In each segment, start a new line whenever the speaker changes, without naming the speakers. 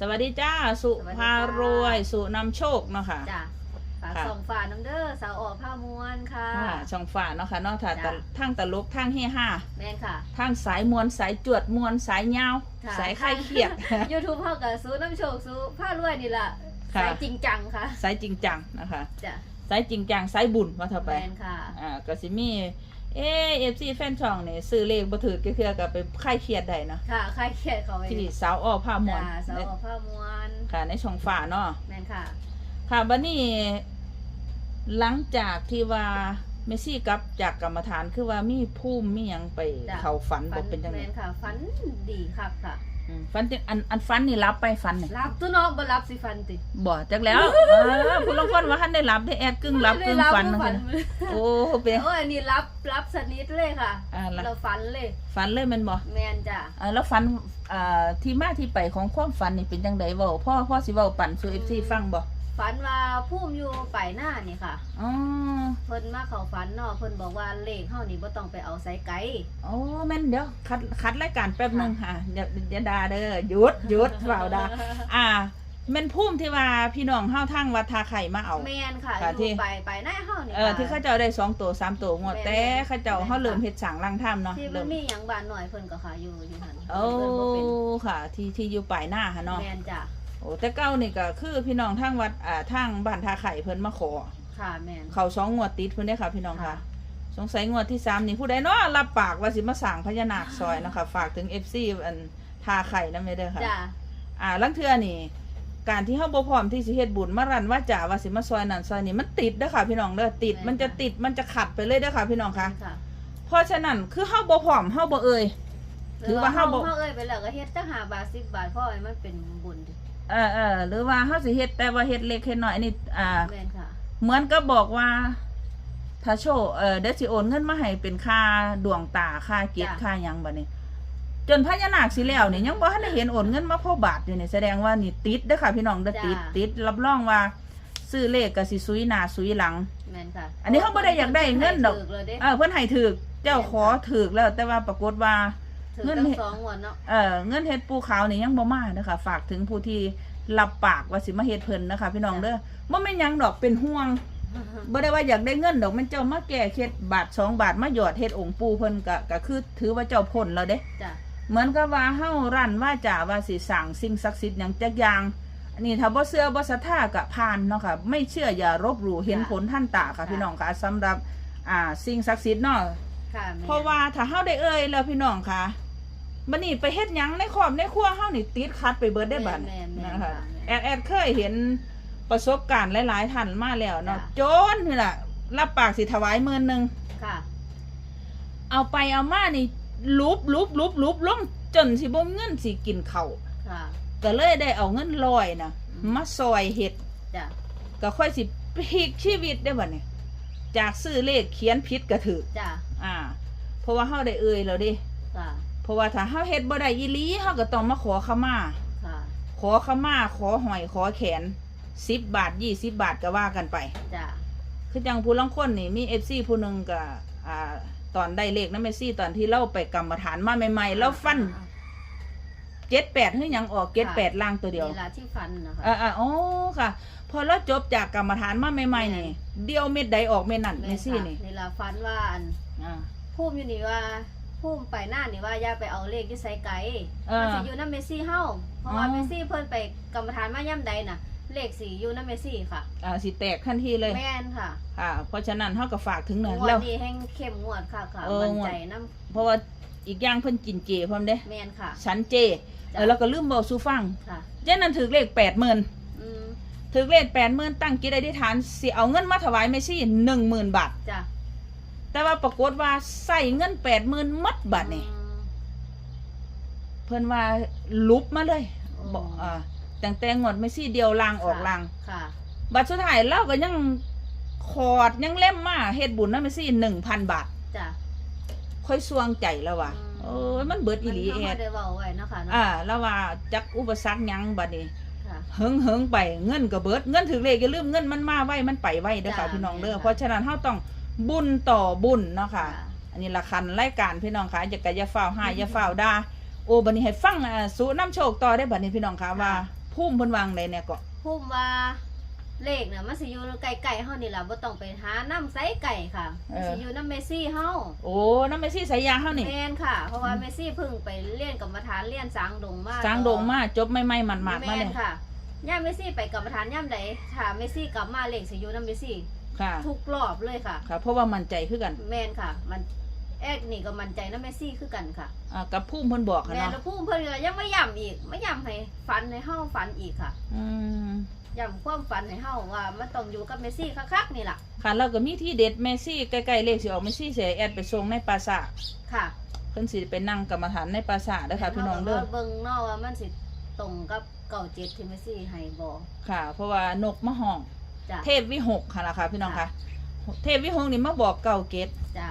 สวัสดีจ้า สุ
สวัสดี
ภารวย สุนำโชคเนาะค่ะ
จ้ะฝาก
ค่ะ
ส่งฝาน้ำเด้อสาวออกผ้ามวนค่ะ
ค่ะช่องฝ่าเนาะค่ะเนอกจาก
จ้ะ
ทั้งตลกทั้งเฮฮา
แม่นค่ะ
ทั้งสายมวลสายจวดมวลสายยาว
ค่ะ
สายคลายเครียด
ยูทูบเฮากับซูน้ำโชคซูผ้ารวยนี่ล่ะ
ค่ะ
สายจริงจังค่ะ
สายจริงจังนะคะ
จ้ะ
สายจริงจังสายบุญว่าเท่าไป
แม่นค่ะ
อ่าก็สิมี เอเอฟซีแฟนช่องนี่ซื้อเลขบ่ถือก็คือกับไปคลายเครียดได้เนาะ
ค่ะใครเขียนเขาไว้
ที่สาวอ้อผ้ามวล
จ้ะสาวออกผ้ามวน
ค่ะ ในช่องฝ่าเนาะ
แม่นค่ะ
ค่ะบันนี้หลังจากที่ว่าเมซี่กลับจากกรรมฐานคือว่ามีภูมิมีหยังไป
จ้ะ
เขาฝัน
ฝั
บ่เป็นจังได
แม่นค่ะ ฝันดีครับค่ะ
อืมฝันที่อันอันฝันนี่รับไปฝันนี่
รับตัวน้องบ่รับสิฝันติ
บ่จักแล้วเออผู้ลางคนว่าท่านได้รับได้แอดกึ่งรับกึ่งฝัน
บ่
นะ
ได้
คะ
รับบ่ฝัน
โอ้เป็น
โอ้ยอันนี้รับรับสนิทเลยค่ะ
อ่าละ
เราฝันเลย
ฝันเลยแมันบ่
แม่นจ้ะ
อ่าแล้วฝันอ่าที่มาที่ไปของความฝันนี่เป็นจังไดเว้าพ่อพ่อสิเว้าปั่นสู่ FC ฟังบ่
ฝันว่าพุ่มอยู่ไปหน้านี่ค่ะ
อ๋อ
เพิ่นมาเข้าฝันเนาะเพิ่นบอกว่าเลขเฮานี่บ่ต้องไปเอาไสไกล
โอ้แม่นเดี๋ยวคัดคัดรายการแป๊บหนึงค่ะเดี๋ยวเดี๋ยวด่าเด้อหยุดหยุดเว้าด่าอ่าแม่นพุ่มที่ว่าพี่น้องเฮาทางวัดทาไข่มาเอา
แม่นค่ะ
ค่ะ
อ
ที่
ยู่ไปไปหน้าเฮานี่
เออ
ค่ะ
ที่เขาเจ้าได้สองตัวสามตัวงวด
แม่น
แต่เขาเจ้า
แม่น
เขาเริ่ม
ค่ะ
เฮ็ดสร้างร่างถ้ำเนาะ
ที่มั
เริ่
น
ม
มีหยังบ้านหน่อยเพิ่นก็ค่ะอยู่อยู่หั่น
โอ้
เพิ่นบ่เป็น
ค่ะ ที่ที่อยู่ปลายหน้าค่ะเนาะ
แม่นจ้ะ
โอ้แต่เก้านี่ก็คือพี่น้องทางวัดอ่าทางบ้านทาไข่เพิ่นมาขอ
ค่ะแม่น
เขาสองงวดติดเพิ่นได้อค่ะ พี่น้องค่ะ
ค่ะ
สงสัยงวดที่สามนี่ผู้ใดเนาะรับปากว่าสิมาสั่งพญานาคซอยเนาะคะฝากถึง FC อันทาไข่นำเด้อค่ะ
จ้ะ
อ่าลังเทื่อนี่ การที่เฮาบ่พร้อมที่สิเฮ็ดบุญมารันว่าจ่าว่าสิมาซอยนั่นซอยนี่มันติดเด้อค่ะ พี่น้องเด้อติดมันจะติดมันจะขัดไปเลยเด้อค่ะ พี่น้องค่ะ
ค่ะ
เพราะฉะนั้นคือเฮาบ่พร้อมเฮาบ่เอ่ย ถือว่าเฮาบ่
เฮาเอ้ยไปแล้วก็เฮ็ดจัก5บาท10บาทเพราะให้มันเป็นบุญดิ
เออเออหรือว่าเฮาสิเฮ็ดแต่ว่าเฮ็ดเล็กเฮ็ดน้อยนี่อ่า
แม่นค่ะ
เหมือนก็บอกว่าถ้าโชว์เออเดี๋ยวสิโอนเงินมาให้เป็นค่าดวงตาค่าเก็บ
จ้ะ
ค่าหยังบัดนี้ จนพญานาคสิแล้วนี่ยังบ่ทันได้เห็นโอนเงินมาพอบาทอยู่นี่แสดงว่านี่ติดเด้อค่ะพี่น้องเด้อติดติดรับรองว่า ซื้อเลขก็สิซุยหน้าซุยหลัง
แม่นค่ะ
อันนี้เขาบ่ได้อยากได้เงินดอก
ถูเลยเด้
เออเพิ่นให้ถึกเจ้าขอถึกแล้วแต่ว่าปรากฏว่า
ถือ
เงิน
ตั้งสองงวดเนาะ
เออเงินเฮ็ดปูขาวนี่ยังบ่มาเด้อค่ะฝากถึงผู้ที่รับปากว่าสิมาเฮ็ดเพิ่นนะคะ พี่น้องเด้อบ่แม่นหยังดอกเป็นห่วงบ่ได้ว่าอยากได้เงินดอกมันเจ้ามาแก้เคล็ดบาทสองบาทมาหยอดเฮ็ดองค์ปู่เพิ่นก็ก็คือถือว่าเจ้าพ้นแล้วเด้
จ้ะ
เหมือนกับว่าเฮารั่นว่าจ่าว่าสิสั่งสิ่งศักดิ์สิทธิ์หยังจักอย่างอันนี้ถ้าบ่เชื่อบ่ศรัทธาก็ผ่านเนาะค่ะ ไม่เชื่ออย่ารบหลู่เห็นผลท่านตาค่ะพี่น้องค่ะสำหรับอ่าสิ่งศักดิ์สิทธิ์เนาะ
ค่ะแม่น
เพราะว่าถ้าเฮาได้เอ่ยแล้วพี่น้องค่ะบัดนี้ไปเฮ็ดหยังในครอบในครัวเฮานี่ติดขัดไปเบิดได้บัด
แม่นแม่น
นะคะ
ค่ะ
แอดแอดเคยเห็นประสบการณ์หลายๆท่านมาแล้วเนาะ
จ้ะ
โจนนี่ล่ะรับปากสิถวายหมื่นหนึง
ค่ะ
เอาไปเอามานี่ลุบลุบลุบลุบลงจนสิบ่มีเงินสิกินข้าว
ค่ะ
ก็เลยได้เอาเงินลอยนะ
อืม
มาซอยเห็ด
จ้ะ
ก็ค่อยสิพลิกชีวิตได้บ่เนี่ยจากซื้อเลขเขียนผิดก็ถือ
จ้ะ
อ่าเพ ราะว่าเฮาได้เอ่ยแล้วเดิ
ค่ะ
เพราะว่าถ้าเฮาเฮ็ดบ่ได้อีหลีเฮาก็ต้องมาขอขมา
ค่ะ
ขอขมาขอหอยขอแขน10บาท20บาทก็ว่ากันไป
จ้ะ
คือจังผู้ลางคนนี่มี FC ผู้หนึงก็อ่าตอนได้เลขนะแม่ซี่ตอนที่เราไปกรรมฐานมาใหม่ๆแล้วฟัน78คือหยังออก78ล่างตัวเดียว
เวลาที่ฟันนะคะ
อ่าอ่าอ๋อค่ะ พอเราจบจากกรรมฐานมาใหม่ๆนี่เดียวเม็ดใดออกเม็ดนั่น
แม่
ไม่
น
ซี่
ค่ะ
นี่
เวลาฟันว่าอัน
อ่า
พุ่มอยู่นี่ว่าพุ่มไปหน้านี่ว่าอย่าไปเอาเลขที่ไสไกล
เออ
มันสิอยู่นำเมซี่เฮาเพราะว่า
อ๋อ
เมซี่เพิ่นไปกรรมฐานมาย่ำใดน่ะ เลขสีอยู่นำเมซี่ค่ะ
อ่าสิแตกทันทีเลย
แม่นค่ะ
ค่ะ เพราะฉะนั้นเฮาก็ฝากถึงหน่อย
งว
แล้
ด
ว
นี้แห่งเข้มงวดค่ะค่ะ
เออ
มั่น
งวด
ใจนํ
เพราะว่าอีกอย่างเพิ่นกินเจพร้อมเด้
แม่นค่ะ
ฉันเจเออแล้วก็ลืมบอกสู่ฟัง
ค่ะ
เจ้านั้นถือเลข80,000
อืม
ถือเลข80,000ตั้งจิตอธิษฐานสิเอาเงินมาถวายแม่ซี่10,000 บาท
จ้ะ
แต่ว่าปรากฏว่าใส่เงิน80,000หมดบาทนี่
อืม
เพิ่นว่าลุบมาเลย
โอ้
บอกอ่าตั้งแต่งวดแม่ซี่เดียวลางออกลาง
ค่ะ
บัตรสุดท้ายเราก็ยังขอดยังเล่มมาเฮ็ดบุญนั่นไปสิหนึ่งพันบาท
จ้ะ
ค่อยสวงใจแล้วว่ะ
อืม
เออมันเบิดอีหลี
มัน
แอ
เฮา
ด
ได้เว้าไว้เนาะค่ะเนาะ
อ่าแล้วว่าจักอุปสรรคหยังบัดนี้
ค่ะ
เฮิงเฮิงไปเงินก็เบิดเงินถึงเลขอย่าลืมเงินมันมาไว้มันไปไว้เด้อค่ะ
จ้ะ
พี่น้องเด้อ
แม่นค่ะ
เพราะฉะนั้นเฮาต้อง บุญต่อบุญเนาะค่ะ
ค่ะ
อันนี้ละคันรายการพี่น้องค่ะอย่ากะอย่าฝ้าวหายอย่าฝ้าวด่าโอ้บัดนี้ให้ฟังอ่าสู่น้ำโชคต่อได้บัดนี้พี่น้องค่ะว่าพุ่มเพิ่นวางใดเนี่ยก็
พูดว่าเลขน่ะมันสิอยู่ไกลๆเฮานี่ล่ะบ่ต้องไปหาน้ำไสไก่ค่ะมันสิอยู่น้ำเมซี่เฮา
โอ้น้ำเมซี่สายยางเฮานี่
แม่นค่ะ เพราะว่าเมซี่เพิ่งไปเรียนกรรมฐานเรียนสางดงมา
สร้างโดงมาจบไม่ไม่มันมาดๆมา
แม่
เล
น
ย
ค่ะย่ามเมซี่ไปกรรมฐานย่ามใดถ้าเมซี่กลับมาเลขสิอยู่น้ำเมซี่
ค่ะ
ทุกรอบเลยค่ะ
ค่ะ เพราะว่ามันใจคือกัน
แม่นค่ะ มันแอดนี่ก็มั่นใจน้ำเมซี่คือกันค่ะ
อ่ากับพุ่มเพิ่นบอกค่ะ
แม่น
เนาะ
แล้วผู้เพิ่นก็ยังไม่ย่ำอีกไม่ย่ำให้ฝันให้เฮาฝันอีกค่ะ
อืม
ย่ำความฝันให้เฮาว่ามันต้องอยู่กับเมซี่คักๆนี่ล่ะ
ค่ะแล้วก็มีที่เด็ดเมซี่ใกล้ๆเลขสิออกเมซี่เสียแอดไปส่งในปราสาท
ค่ะ
เพิ่นสิไปนั่งกรรมฐานในปราสาทเด้อค่ะพี่น้องเด้อ
เบิ่งเนาะว่ามันสิตรงกับเก่าเจ็ดที่เมซี่ให้บ่
ค่ะ เพราะว่านกมะห้อง
จ้ะ
เทพวิหกค่ะล่ะค่ะพี่น้องค่ะ เทพวิหกนี่มาบอกเก่าเกต
จ้ะ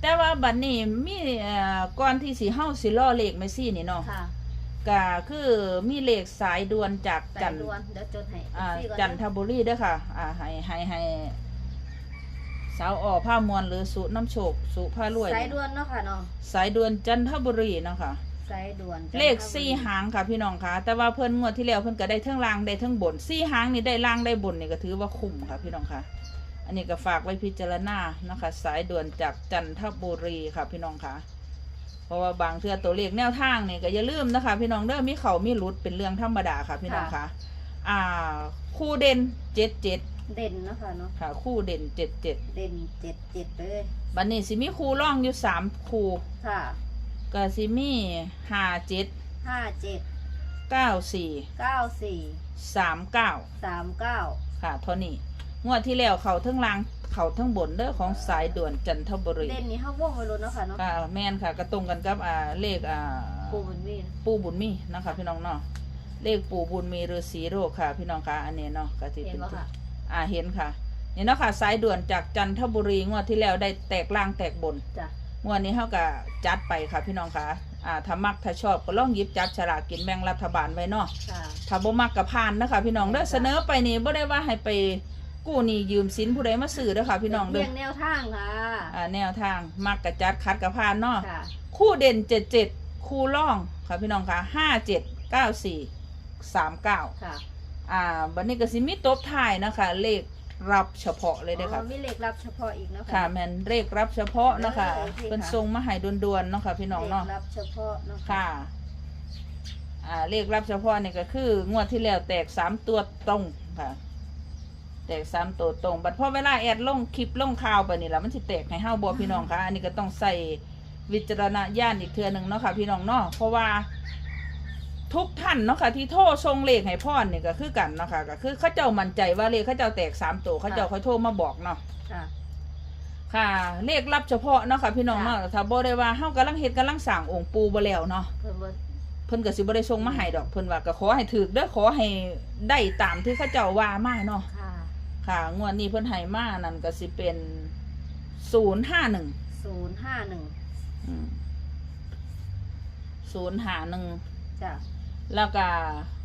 แต่ว่าบัดนี้มีเอ่อก่อนที่สิเฮาสิล่อเลขเมซี่นี่เนาะ
ค่ะ
ก็คือมีเลขสายด่วนจาก
ใส่
จันท
ด่วนเดี๋ยวจดให้
อ่า
ซี่ก่อ
จันทบุรีเด้อค่ะ อ่าให้ให้ให้สาวอ่อผ้ามวลหรือสุน้ำโชคสุผ้ารวย
สายด่วนเนาะค่ะเนาะ
สายด่วนจันทบุรีเนาะค่ะ
สายด่วน
เลขสี่หางค่ะพี่น้องค่ะ แต่ว่าเพิ่นงวดที่แล้วเพิ่นก็ได้เทั้งล่างได้เทั้งบนสี่หางนี่ได้ล่างได้บนนี่ก็ถือว่าคุ้มค่ะพี่น้องค่ะ อันนี้ก็ฝากไว้พิจารณานะคะ สายด่วนจากจันทบุรีค่ะพี่น้องค่ะ เพราะว่าบางเทื่อตัวเลขแนวทางนี่ก็อย่าลืมนะคะ พี่น้องเด้อมีเขามีหลุดเป็นเรื่องธรรมดาค่ะพี่น้องค่ะ อ่า คู่เด่นเจ็ดเจ็ด
เด่นเนาะค่ะเนาะ
ค่ะ คู่เด่นเจ็ดเจ็ด
เด่นเจ็ดเจ็ดเลย
บัดนี้สิมีคู่ร่องอยู่สามคู่
ค่ะ
ก็สิมีห้าเจ็ด
ห้าเจ็ด
เก้าสี่
เก้าสี่
สามเก้า
สามเก้า
ค่ะเท่านี้งวดที่แล้วเขาทั้งล่างเขาทั้งบนเด้อของสายด่วนจันทบุรี
เด่นนี่เฮาวงไว้เลยเนาะค่ะเนาะ
ค่ะแม่นค่ะก็ตรงกันกับอ่าเลขอ่า
ปูบุญมีนะ
ปูบุญมีนะคะพี่น้องเนาะเลขปูบุญมีฤาษีโรคค่ะ พี่น้องค่ะอันนี้เนาะก็ที่
เห็น
เป็น
บ่ค่ะ
อ่าเห็นค่ะนี่เนาะค่ะสายด่วนจากจันทบุรีงวดที่แล้วได้แตกล่างแตกบน
จ้ะ
งวดนี้เขาก็จัดไปค่ะพี่น้องค่ะอ่าถ้ามักถ้าชอบก็ลองหยิบจับฉลากกินแบ่งรัฐบาลไว้เนาะ
ค่ะ
ถ้าบ่มักกับพานนะคะพี่น้องเด้อ
ค่ะ
เสนอไปนี่บ่ได้ว่าให้ไปกู้หนี้ยืมสินผู้ใดมาซื้อเด้อค่ะพี่น้องเด้
เพี
อย
งแนวทางค่ะ
อ่าแนวทางมักกับจัดคัดกับพานเนาะ
ค่ะ
คู่เด่น77คู่ร่องค่ะพี่น้องค่ะ57 94 39
ค่ะ
อ่าบัดนี้ก็สิมีตบท้ายนะคะ เลข รับเฉพาะเลยเด้อค่ะ
อ๋อมีเลขลับเฉพาะอีกเนาะ
ค่ะแม่นเลขรับเฉพาะเนาะคะ
เออโอเคค่ะ
เพิ่นส่งมาให้ด่วนๆเนาะค่ะพี่น้อง
เลข
เนาะ
ลับเฉพาะเนาะ
ค่ะ อ่า เลขรับเฉพาะนี่ก็คืองวดที่แล้วแตกสามตัวตรงค่ะ แตกสามตัวตรง บัดพอเวลาแอดลงคลิปลงข่าวไปนี่ละมันสิแตกให้เฮาบ่พี่น้องค่ะ อันนี้ก็ต้องใส่วิจารณญาณอีกเทื่อหนึงเนาะค่ะ พี่น้องเนาะ เพราะว่า ทุกท่านเนาะค่ะที่โทรส่งเลขให้พ่อนี่ก็คือกันเนาะค่ะก็คือเขาเจ้ามั่นใจว่าเลขเขาเจ้าแตกสามตัวเขาเจ้าเขาโทรมาบอกเนาะ
ค่ะ
ค่ะเลขรับเฉพาะเนาะค่ะพี่น้องเนาะถ้าบ่ได้ว่าเฮากำลังเฮ็ดกำลังสร้างองค์ปู่บ่แล้วเนาะ
เพิ่นบ่
เพิ่นก็สิบ่ได้ส่งมาให้ดอกเพิ่นว่าก็ขอให้ถูกเด้อขอให้ได้ตามที่เขาเจ้าว่ามาเนาะ
ค่ะ
ค่ะงวดนี้เพิ่นให้มานั่นก็สิเป็น051
ศูนย์ห้าหนึ่ง
อืม051
จ้ะ
แล้วก็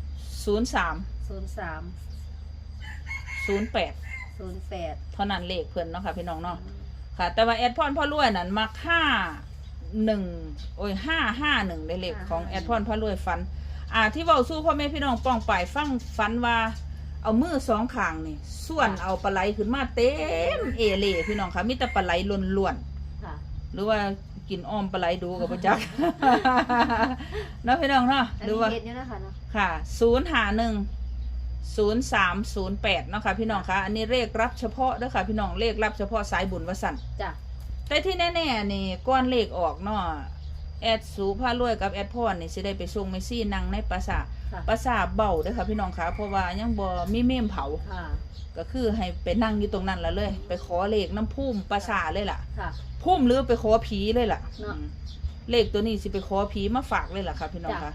03
ศูนย์สาม
08
ศูนย์แปด
เท่านั้นเลขเพิ่นเนาะค่ะพี่น้องเนาะค่ะ แต่ว่าแอดพรพ่อรวยนั่นมัก51โอ้ย551ได้เลขของแอดพรพ่อรวยฟัน อ่าที่เว้าสู้พ่อแม่พี่น้องป้องปายฟังฟันว่าเอามือสองข้างนี่ส่วนเอาปลาไหลขึ้นมาเต็มเอเล่พี่น้องค่ะมีแต่ปลาไหลล้วน
ค่ะ
ๆหรือว่า กินอ้อมปลาไหลดูกับประจักเนาะพี่น้องเนาะ
อัน
หรือ
นี้
ว่า
เห็นอยู่นะคะเนาะ
ค่ะศูนย์หาหนึ่งศูนย์สามศูนย์แปดเนาะค่ะพี่น้องค่ะอันนี้เลขรับเฉพาะเด้อค่ะพี่น้องเลขรับเฉพาะสายบุญวสันต์
จ้ะ
แต่ที่แน่ๆนี่ก้อนเลขออกเนาะแอดสูผ้ารวยกับแอดพรนี่สิได้ไปส่งเมซี่นั่งในปราสาท
ค่ะ
ปราสาทเบาเด้อค่ะพี่น้องค่ะเพราะว่ายังบ่มีเมมเผา
ค่ะ
ก็คือให้ไปนั่งอยู่ตรงนั้นละเลย ไปขอเลขน้ำพุ่มปราสาทเลยล่ะ
ค่ะ
พุ่มหรือไปขอผีเลยล่ะ
เนาะ
อืมเลขตัวนี้สิไปขอผีมาฝากเลยล่ะค่ะพี่น้อง
จ้ะ
ค่ะ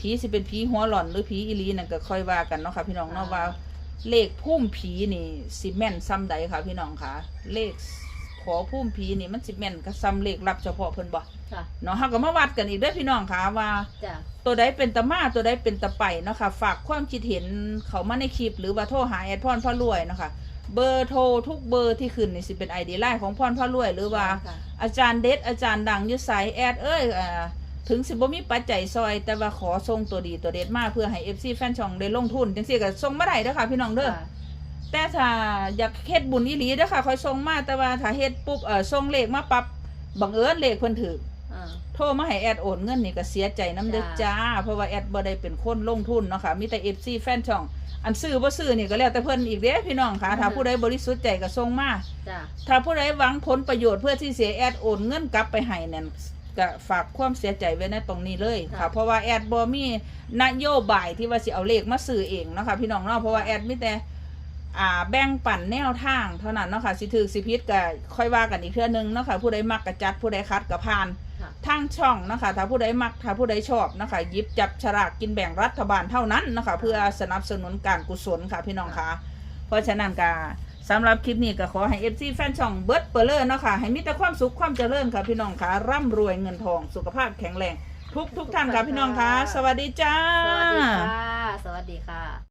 ผีสิเป็นผีหัวหล่อนหรือผีอีหลีนั่นก็ค่อยว่ากันเนาะค่ะพี่น้องเนาะ
อ่า
ว่า เลขพุ่มผีนี่สิแม่นซ้ำใดค่ะพี่น้องค่ะเลข ขอพุ่มผีนี่มันสิแม่นก็ซ้ำเลขรับเฉพาะเพิ่นบ่
ค่ะ
เนาะเฮาก็มาวัดกันอีกเด้อพี่น้องค่ะว่า
จ้ะ
ตัวใดเป็นตะมาตัวใดเป็นตะไปเนาะค่ะฝากความคิดเห็นเขามาในคลิป หรือว่าโทรหาแอดพรพ่อรวยเนาะค่ะเบอร์โทรทุกเบอร์ที่ขึ้นนี่สิเป็นไอดีไลน์ของพรพ่อรวยหรือว่า
ค่ะ
อาจารย์เด็ดอาจารย์ดังอยุสายแอดเอ้ยอ่าถึงสิบ่มีปัจจัยซอย แต่ว่าขอส่งตัวดีตัวเด็ดมาเพื่อให้ FC แฟนช่องได้ลงทุนจังซี่ก็ส่งมาได้เด้อค่ะพี่น้องเด้อ
ค่ะ
แต่ถ้าอยากเฮ็ดบุญอีหลีเด้อค่ะค่อยส่งมาแต่ว่าถ้าเฮ็ดปุ๊บเออส่งเลขมาปั๊บบังเอิญเลขเพิ่นถูก
อ่า
โทรมาให้แอดโอนเงินนี่ก็เสียใจน้ำเด้อ
จ้า
จ้า เพราะว่าแอดบ่ได้เป็นคนลงทุนเนาะค่ะมีแต่ FC แฟนช่อง อันซื้อบ่ซื้อนี่ก็แล้วแต่เพิ่นอีกเด้พี่น้องค่ะ ถ้าผู้ใดบริสุทธิ์ใจก็ส่งมา
จ้ะ
ถ้าผู้ใดหวังผลประโยชน์เพื่อที่เสียแอดโอนเงินกลับไปให้นั่นก็ฝากความเสียใจไว้ในตรงนี้เลยค่ะ เพราะว่าแอดบ่มีนโยบายที่ว่าสิเอาเลขมาซื้อเองเนาะค่ะพี่น้องเนาะเพราะว่าแอดมีแต่ อ่าแบ่งปันแนวทางเท่านั้นเนาะค่ะสิถือสิพิษก็ค่อยว่ากันอีกเทื่อนึงเนาะค่ะผู้ใดมักก็จัดผู้ใดคัดก็ผ่าน
ค่ะ
ทางช่องนะคะถ้าผู้ใดมักถ้าผู้ใดชอบนะคะหยิบจับฉลากกินแบ่งรัฐบาลเท่านั้นนะคะเพื่อสนับสนุนการกุศลค่ะพี่น้องคะเพราะฉะนั้นก็สำหรับคลิปนี้ก็ขอให้เอฟซีแฟนช่องเบิร์ดเปอร์เลอร์เนาะค่ะให้มีแต่ความสุขความเจริญค่ะพี่น้องค่ะร่ำรวยเงินทองสุขภาพแข็งแรงทุกทุกท่านค่ะพี่น้องค่ะสวัสดีจ้า
สวัสดี